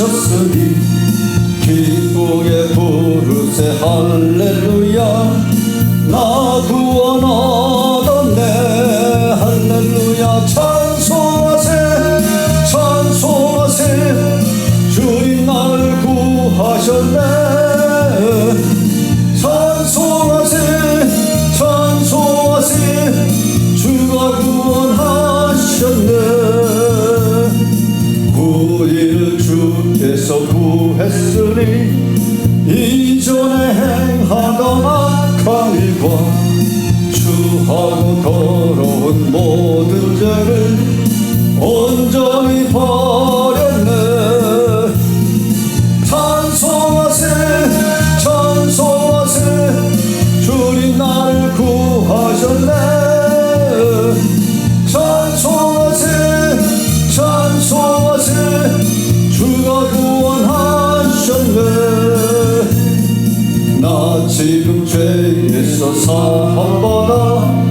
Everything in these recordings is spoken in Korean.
예수 십자가 지셨 추하 나 지금 죄에서 사함받아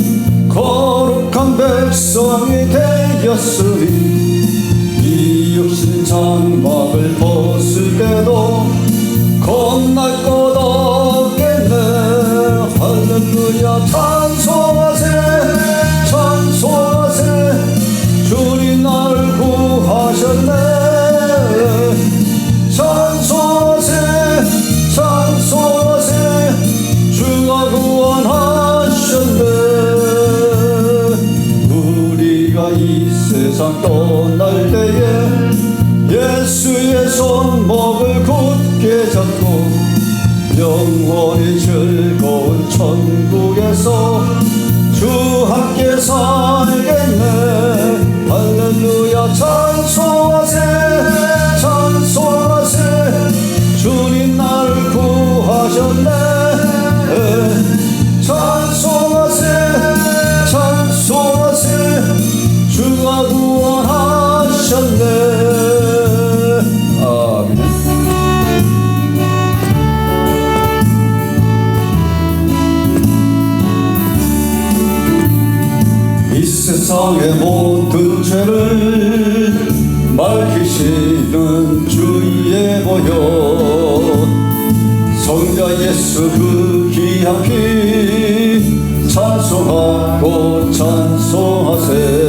거룩한 백성이 되었으니 이 육신 장막을 벗을 때도 겁날 것 없겠네. 할렐루야 세상 떠날 때에 예수의 손목을 굳게 잡고 영원히 즐거운 천국에서 주 함께 살 모든 죄를 밝히시는 주의 보여 성자 예수 그 귀한 피 찬송하고 찬송하세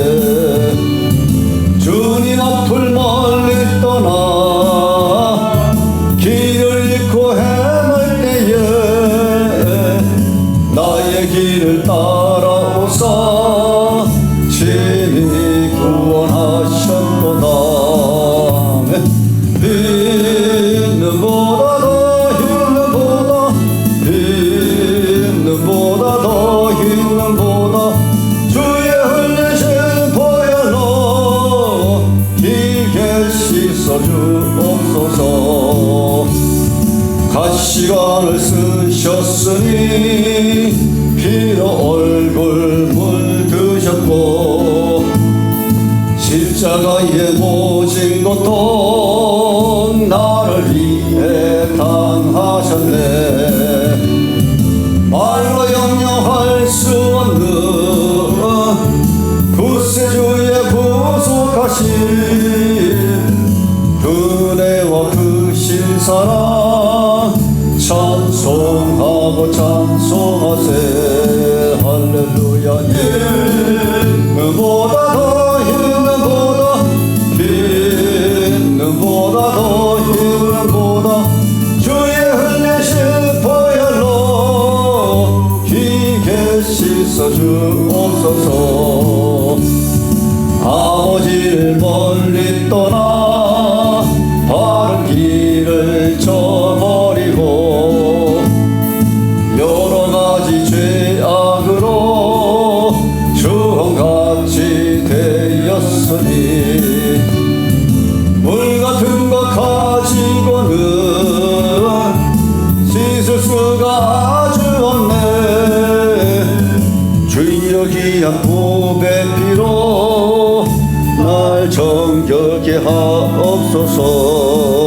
피로 얼굴 물드셨고 십자가의 모진 것도 나를 위해 당하셨네. 말로 영영할 수 없는 구세주의 구속하신 은혜와 그 신사랑 하고 찬송하세. 할렐루야. 있는보다 더 있는보다 있는보다 더 있는보다 주의 흘리신 보혈로. 희게 씻어 주옵소서. 아버지를 멀리 떠나 정결케 하옵소서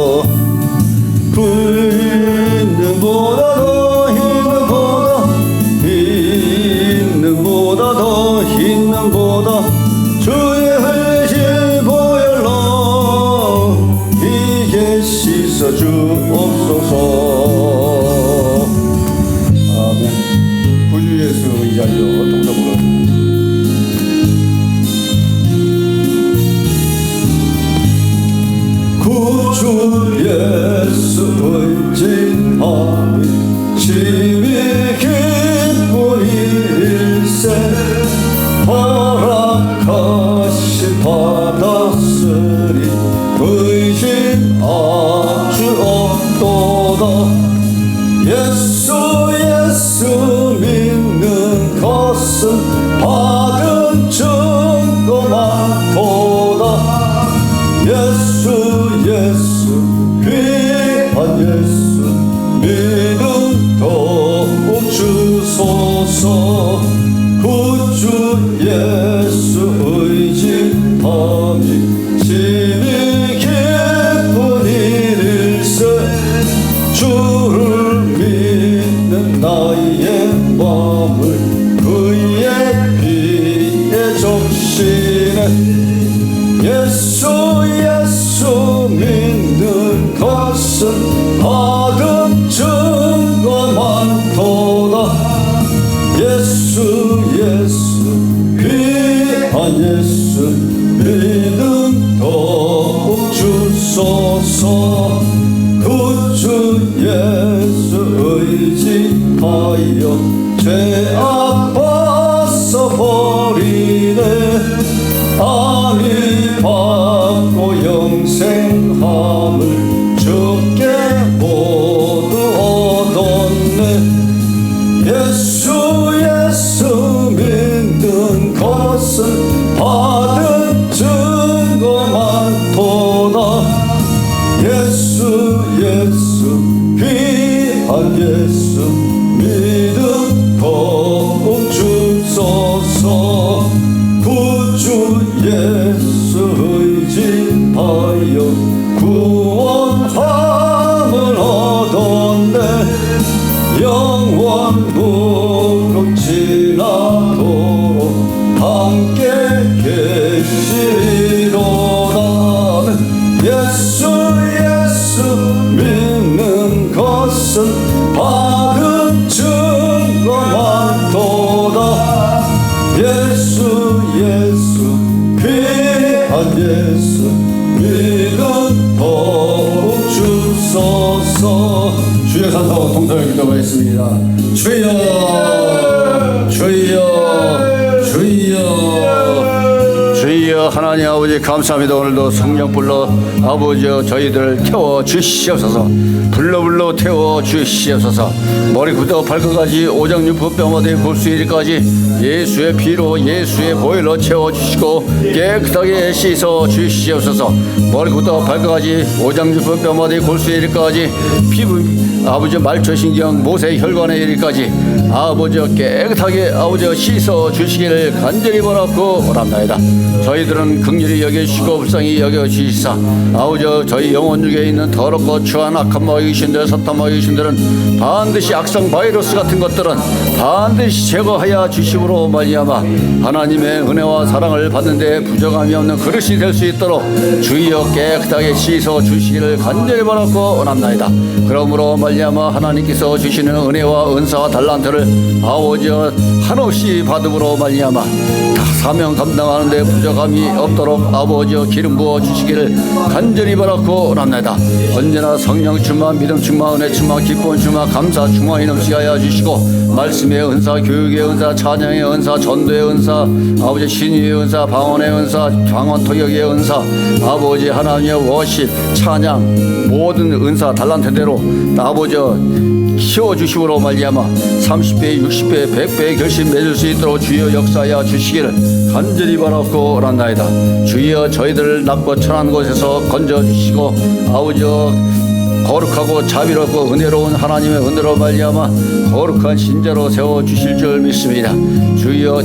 나의 마음을 그의 피에 적시네. 예수 예수 믿는 것은 받은 증거 많도다 예수 예수 귀한 예수 믿음 더욱 주소서. 구주 예 수 의지하여 죄아 함께 계시리로다 예수 예수 믿는 것은 받은 증거 많도다. 예수 예수 귀한 예수 믿음 더욱 주소서. 주의 산타와 동성을 기도하겠습니다. 주여 하나님 아버지 감사합니다. 오늘도 성령 불러 아버지여 저희들을 태워 주시옵소서. 불러 불러 태워 주시옵소서. 머리부터 발끝까지 오장육부 뼈마디 볼수 이르까지 예수의 피로 예수의 보혈로 채워 주시고 깨끗하게 씻어 주시옵소서. 머리부터 발끝까지 오장육부 뼈마디 골수 이르까지 피부 아버지 말초신경 모세 혈관에 이르까지 아버지 깨끗하게 아버지 씻어 주시기를 간절히 바라고 원합나이다. 저희들 은 극률히 여겨주시고 불쌍히 여겨주시사. 아버지 저희 영혼 중에 있는 더럽고 추한 악한 마귀 귀신들 사탄 마귀 귀신들은 반드시 악성 바이러스 같은 것들은 반드시 제거하여 주심으로 말미암아 하나님의 은혜와 사랑을 받는데 부족함이 없는 그릇이 될 수 있도록 주여 깨끗하게 씻어 주시기를 간절히 바라고 원합나이다. 그러므로 말미암아 하나님께서 주시는 은혜와 은사와 달란트를 아버지 한없이 받음으로 말미암아 다 사명 감당하는데 부족함이 없도록 아버지 기름 부어 주시기를 간절히 바라고 원합니다. 언제나 성령 충만 믿음 충만 은혜 충만 기쁨 충만 감사 충만히 넘치게 하여 주시고 말씀의 은사 교육의 은사 찬양의 은사 전도의 은사 아버지 신유의 은사 방언의 은사 방언 토역의 은사 아버지 하나님의 워십 찬양 모든 은사 달란트대로 아버지 키워주심으로 말미암아 30배, 60배, 100배의 결심 맺을 수 있도록 주여 역사하여 주시기를 간절히 바라고 오란나이 다 주여 저희들을 낮고 천한 곳에서 건져 주시고 아버지여 거룩하고 자비롭고 은혜로운 하나님의 은혜로 말미암아 거룩한 신자로 세워 주실 줄 믿습니다. 주여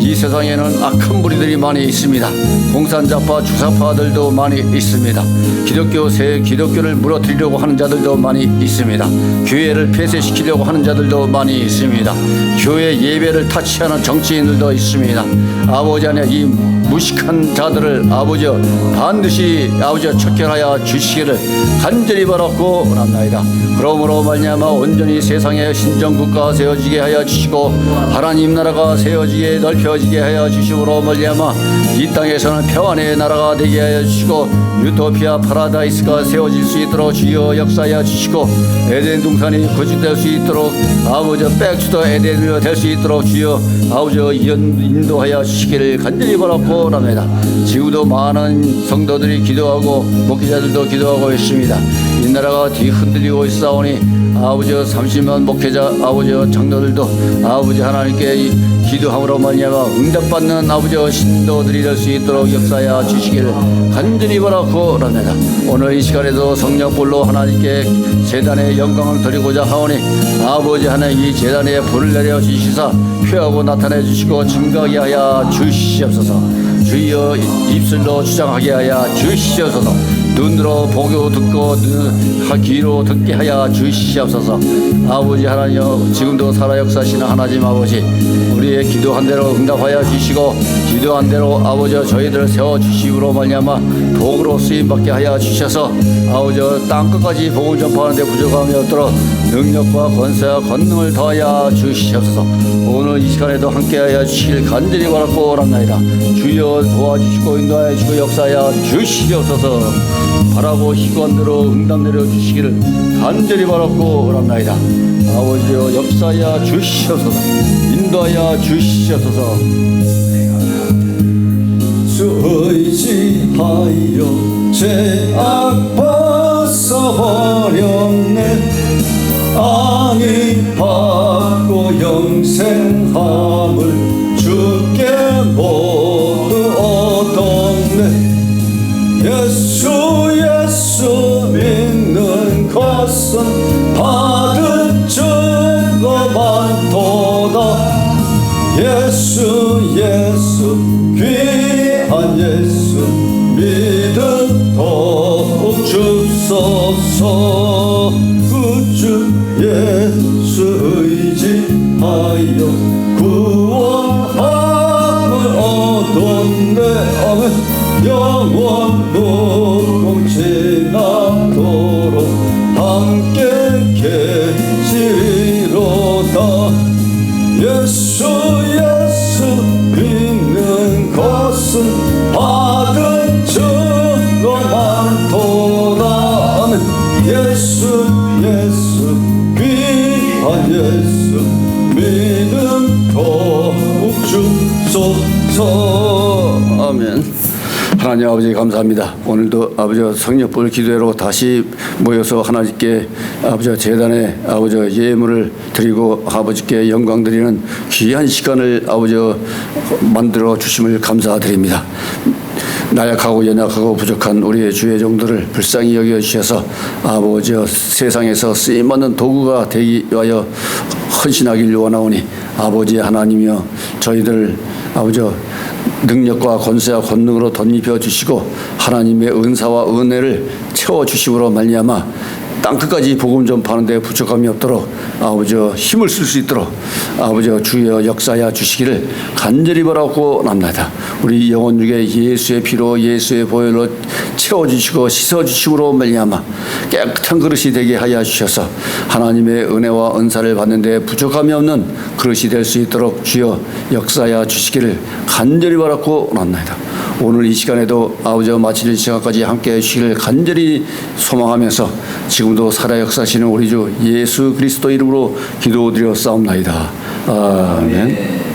이 세상에는 악한 무리들이 많이 있습니다. 공산자파 주사파들도 많이 있습니다. 기독교 새 기독교를 무너뜨리려고 하는 자들도 많이 있습니다. 교회를 폐쇄시키려고 하는 자들도 많이 있습니다. 교회 예배를 타치하는 정치인들도 있습니다. 아버지 안에 이 무식한 자들을 아버지여 반드시 아버지여 척결하여 주시기를 간절히 바랐고 원합나이다. 그러므로 말미암아 온전히 세상에 신정국가 세워지게 하여 주시고 하나님 나라가 세워지게 넓혀지게 하여 주심으로 말미암아 이 땅에서는 평안의 나라가 되게 하여 주시고 유토피아 파라다이스가 세워질 수 있도록 주여 역사하여 주시고 에덴 동산이 거짓될 수 있도록 아버지 백투더 에덴으로 될 수 있도록 주여 아버지 인도하여 주시기를 간절히 바랐고 랍니다. 지금도 많은 성도들이 기도하고 목회자들도 기도하고 있습니다. 이 나라가 뒤흔들리고 있사오니 아버지 30만 목회자 아버지 장로들도 아버지 하나님께 이 기도함으로 말미암아 응답받는 아버지 신도들이 될 수 있도록 역사하여 주시기를 간절히 바라고 합니다. 오늘 이 시간에도 성령불로 하나님께 재단의 영광을 드리고자 하오니 아버지 하나님 이 재단에 불을 내려 주시사 표하고 나타내 주시고 증거하게 하여 주시옵소서 주여 입술로 주장하게 하여 주시옵소서 눈으로 보고 듣고 눈, 귀로 듣게 하여 주시옵소서. 아버지 하나님 지금도 살아 역사하시는 하나님 아버지 우리의 기도한 대로 응답하여 주시고 기도한 대로 아버지 저희들을 세워 주시므로 말미암아 도구로 쓰임 받게 하여 주셔서 아버지 땅 끝까지 복음 전파하는 데 부족함이 없도록 능력과 권세와 권능을 더하여 주시옵소서. 오늘 이 시간에도 함께하여 주시길 간절히 바랐고 오랍나이다. 주여 도와주시고 인도하여 주시고 역사하여 주시옵소서 바라고 희관대로 응답 내려주시기를 간절히 바랐고 오랍나이다. 아버지여 역사하여 주시옵소서. 인도하여 주시옵소서. 주 의지하여 죄악 벗어버렸네. 안이 받고 영생함을 의 주소서 아멘. 하나님 아버지 감사합니다. 오늘도 아버지 성령불 기도회로 다시 모여서 하나님께 아버지 재단에 아버지 예물을 드리고 아버지께 영광 드리는 귀한 시간을 아버지 만들어 주심을 감사드립니다. 나약하고 연약하고 부족한 우리의 주의 종들을 불쌍히 여겨 주셔서 아버지 세상에서 쓰임받는 도구가 되기 위하여 헌신하길 원하오니 아버지 하나님이여 저희들 아버지 능력과 권세와 권능으로 덧입혀 주시고 하나님의 은사와 은혜를 채워 주심으로 말미암아 땅 끝까지 복음 전파하는데 부족함이 없도록 아버지 힘을 쓸 수 있도록 아버지 주여 역사하여 주시기를 간절히 바라고 납니다. 우리 영혼 중에 예수의 피로 예수의 보혈로 채워 주시고 씻어 주심으로 말미암아 깨끗한 그릇이 되게 하여 주셔서 하나님의 은혜와 은사를 받는데 부족함이 없는 그릇이 될 수 있도록 주여 역사하여 주시기를 간절히 바라고 납니다. 오늘 이 시간에도 아버지 마칠 시간까지 함께 해주시기를 간절히 소망하면서 지금도 살아 역사하시는 우리 주 예수 그리스도 이름으로 기도드려 싸움나이다. 아멘.